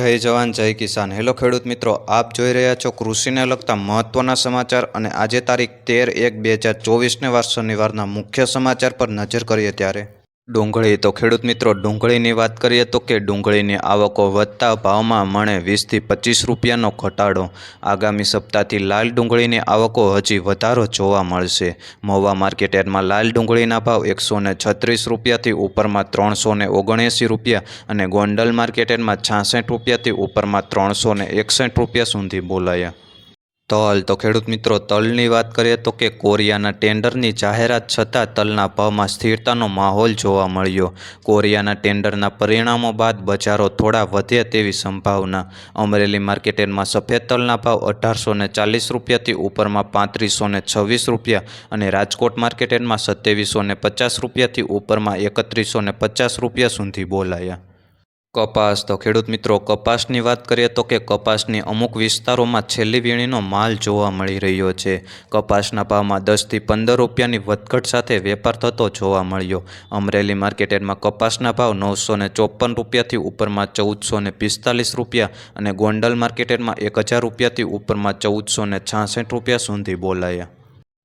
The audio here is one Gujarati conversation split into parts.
જય જવાન, જય કિસાન. હેલો ખેડૂત મિત્રો, આપ જોઈ રહ્યા છો કૃષિને લગતા મહત્વના સમાચાર અને આજે તારીખ તેર એક બે હજાર ચોવીસને વાર શનિવારના મુખ્ય સમાચાર પર નજર કરીએ ત્યારે. ડુંગળી. તો ખેડૂત મિત્રો, ડુંગળીની વાત કરીએ તો કે ડુંગળીની આવકો વધતા ભાવમાં મણે વીસથી પચીસ રૂપિયાનો ઘટાડો. આગામી સપ્તાહથી લાલ ડુંગળીની આવકો હજી વધારો જોવા મળશે. મહુવા માર્કેટયાર્ડમાં લાલ ડુંગળીના ભાવ એકસો ને છત્રીસ રૂપિયાથી ઉપરમાં ત્રણસો ને ઓગણએંસી રૂપિયા અને ગોંડલ માર્કેટયાર્ડમાં છાસઠ રૂપિયાથી ઉપરમાં ત્રણસો ને એકસઠ રૂપિયા સુધી બોલાયા. તલ. તો ખેડૂત મિત્રો, તલની વાત કરીએ તો કે કોરિયાના ટેન્ડરની જાહેરાત છતાં તલના ભાવમાં સ્થિરતાનો માહોલ જોવા મળ્યો. કોરિયાના ટેન્ડરના પરિણામો બાદ બજારો થોડા વધે તેવી સંભાવના. અમરેલી માર્કેટમાં સફેદ તલના ભાવ અઢારસો ને ચાલીસ રૂપિયાથી ઉપરમાં પાંત્રીસો ને છવ્વીસ રૂપિયા અને રાજકોટ માર્કેટમાં સત્યાવીસો ને પચાસ રૂપિયાથી ઉપરમાં એકત્રીસો ને પચાસ રૂપિયા સુધી બોલાયા. કપાસ. તો ખેડૂત મિત્રો, કપાસની વાત કરીએ તો કે કપાસની અમુક વિસ્તારોમાં છેલ્લી વીણીનો માલ જોવા મળી રહ્યો છે. કપાસના ભાવમાં દસથી પંદર રૂપિયાની વધઘટ સાથે વેપાર થતો જોવા મળ્યો. અમરેલી માર્કેટમાં કપાસના ભાવ નવસો ને ચોપન રૂપિયાથી ઉપરમાં ચૌદસો ને પિસ્તાલીસ રૂપિયા અને ગોંડલ માર્કેટમાં એક હજાર રૂપિયાથી ઉપરમાં ચૌદસો ને છાસઠ રૂપિયા સુધી બોલાયા.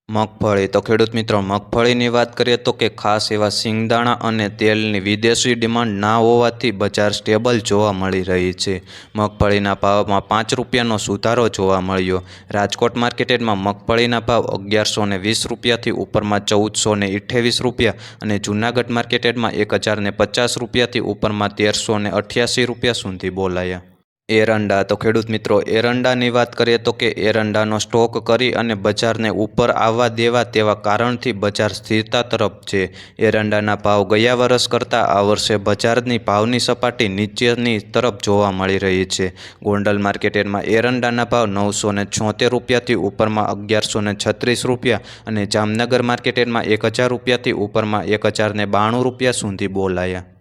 મગફળી. તો ખેડૂત મિત્રો, મગફળીની વાત કરીએ તો કે ખાસ એવા સિંગદાણા અને તેલની વિદેશી ડિમાન્ડ ના હોવાથી બજાર સ્ટેબલ જોવા મળી રહી છે. મગફળીના ભાવમાં પાંચ રૂપિયાનો સુધારો જોવા મળ્યો. રાજકોટ માર્કેટમાં મગફળીના ભાવ અગિયારસો ને વીસ રૂપિયાથી ઉપરમાં ચૌદસો ને અઠ્યાવીસ રૂપિયા અને જૂનાગઢ માર્કેટમાં એક હજાર પચાસ રૂપિયાથી ઉપરમાં તેરસો ને અઠ્યાસી રૂપિયા સુધી બોલાયા. એરંડા. તો ખેડૂત મિત્રો, એરંડાની વાત કરીએ તો કે એરંડાનો સ્ટોક કરી અને બજારને ઉપર આવવા દેવા તેવા કારણથી બજાર સ્થિરતા તરફ છે. એરંડાના ભાવ ગયા વર્ષ કરતાં આ વર્ષે બજારની ભાવની સપાટી નીચેની તરફ જોવા મળી રહી છે. ગોંડલ માર્કેટમાં એરંડાના ભાવ નવસો ને છોતેર રૂપિયાથી ઉપરમાં અગિયારસો ને છત્રીસ રૂપિયા અને જામનગર માર્કેટમાં એક હજાર રૂપિયાથી ઉપરમાં એક હજાર બાણું રૂપિયા સુધી બોલાયા.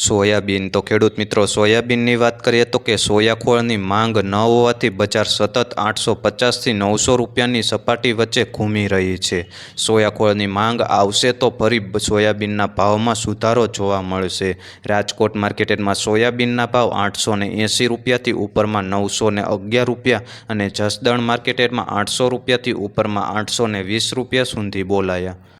સોયાબીન. તો ખેડૂત મિત્રો, સોયાબીનની વાત કરીએ તો કે સોયાખોળની માંગ ન હોવાથી બજાર સતત આઠસો પચાસથી નવસો રૂપિયાની સપાટી વચ્ચે ઘૂમી રહી છે. સોયાખોળની માંગ આવશે તો ફરી સોયાબીનના ભાવમાં સુધારો જોવા મળશે. રાજકોટ માર્કેટમાં સોયાબીનના ભાવ આઠસો ને એંસી રૂપિયાથી ઉપરમાં નવસો ને અગિયાર રૂપિયા અને જસદણ માર્કેટમાં આઠસો રૂપિયાથી ઉપરમાં આઠસો ને વીસ રૂપિયા સુધી બોલાયા.